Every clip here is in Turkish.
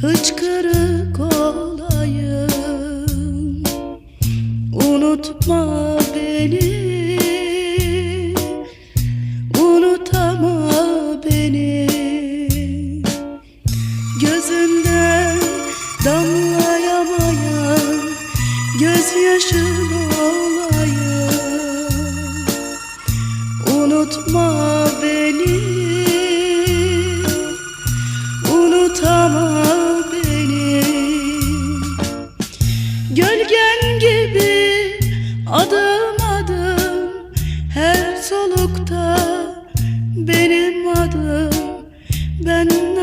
hıçkırık olayım. Unutma beni. Unutama beni. Gözünden damlayamayan Gözyaşın olayım. Unutma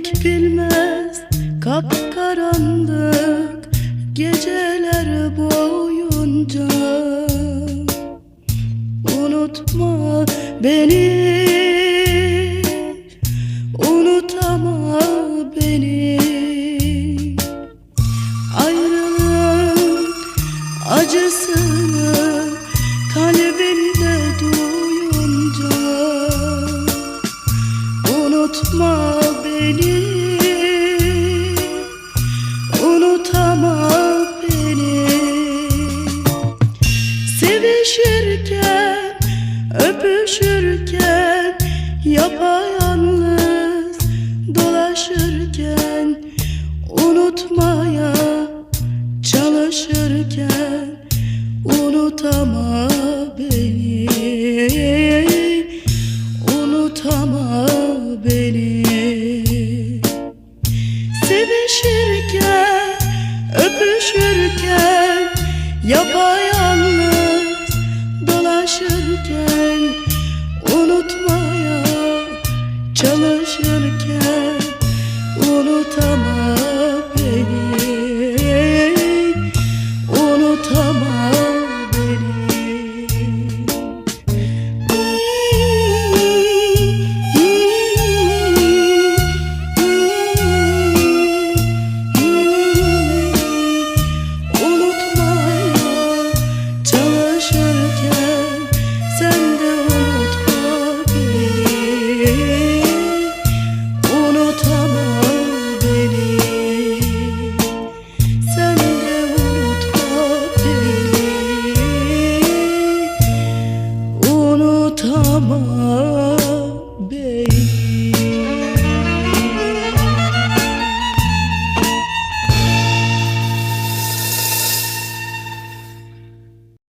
Bitmek bilmez kapkaranlık geceler boyunca. Unutma beni Unutama beni. Ayrılığın acısını kalbinde duyunca. Unutma beni Unutama beni. Sevişirken Öpüşürken Yapayalnız Dolaşırken Unutmaya Çalışırken Unutama beni. Unutama beni Yapayalnız dolaşırken Unutmaya çalışırken Unutama